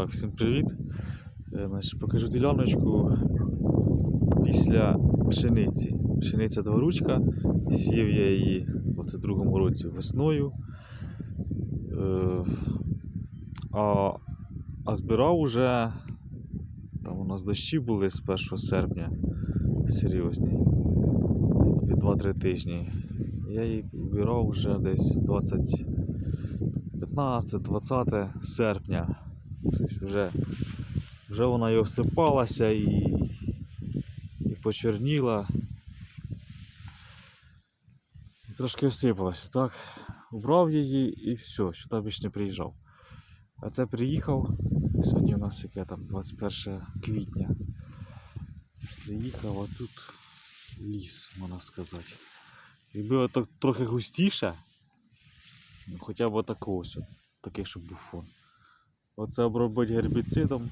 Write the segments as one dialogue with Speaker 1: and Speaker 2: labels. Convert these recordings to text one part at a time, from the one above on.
Speaker 1: Так, всім привіт. Е, Значить, покажу діляночку після пшениці. Пшениця дворучка. Сів я її в 22-му році весною. Е, А, а збирав уже там у нас дощі були з 1 серпня серйозні. 2-3 тижні. Я її збирав вже десь 20. 15-20 серпня. Тобто вже, вже вона і осипалася і, і почерніла. І трошки осипалася, так? Убрав її і все, сюди більше не приїжджав. А це приїхав. Сьогодні у нас яке там 21 квітня. Приїхав, а тут ліс, можна сказати. Якби отак трохи густіше, Ну, хоча б такого ось, такий, щоб був фон. Оце обробити гербіцидом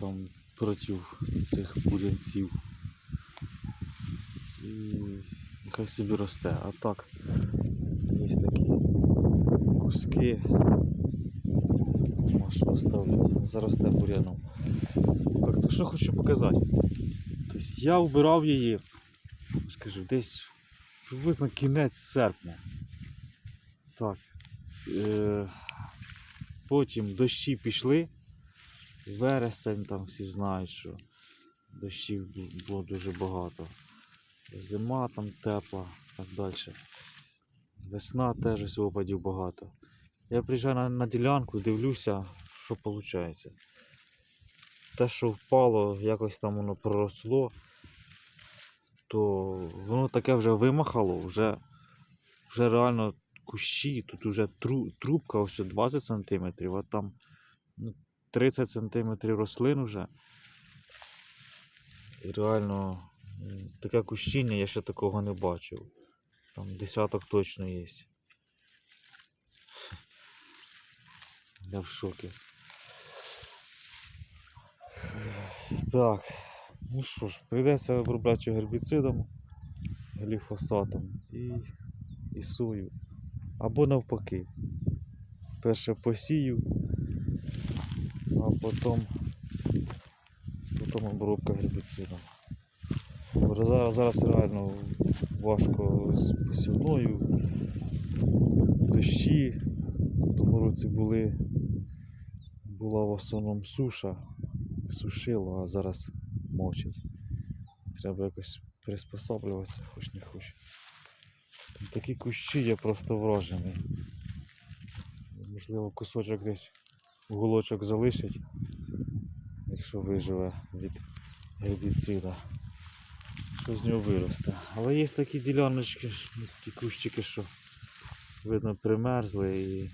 Speaker 1: там проти цих бурянців. І нехай собі росте. А так, є такі куски. Нема що оставлять. Заросте буряном. Так, то що хочу показати? Тобто я вбирав її, скажу, десь приблизно кінець серпня. Так. Е, потім дощі пішли. Вересень там всі знають, що дощів було дуже багато. Зима там тепла, так далі. Весна теж ось опадів багато. Я приїжджаю на, на ділянку, дивлюся, що виходить. Те, що впало, якось там воно проросло, то воно таке вже вимахало, вже, вже реально кущі, тут уже тру, трубка ось 20 см, а там ну, 30 см рослин вже. І реально таке кущіння я ще такого не бачив. Там десяток точно є. Я в шокі. Так, ну що ж, прийдеться обробляти гербіцидом, гліфосатом і, і сою. Або навпаки. Перше посію, а потім, потім обробка гербіцидом. Зараз, зараз реально важко з посівною. Дощі в тому році були. Була в основному суша, сушило, а зараз мочить. Треба якось приспосаблюватися, хоч не хоч. Такі кущі є просто вражений. Можливо, кусочок десь уголочок залишить, якщо виживе від гербіцида. Що з нього виросте. Але є такі діляночки, такі кущики, що видно примерзли і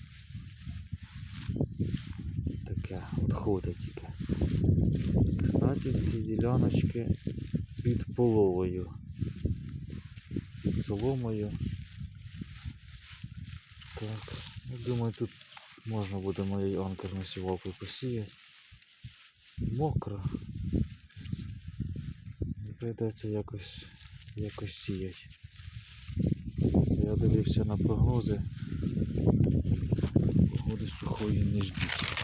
Speaker 1: таке відходить тільки. Кстати, ці діляночки під половою під соломою. Так, я думаю, тут можна буде моєю анкерною сівалкою посіяти. Мокро. Прийдеться якось, якось сіяти. Я дивився на прогнози. Погоди сухої не ждіть.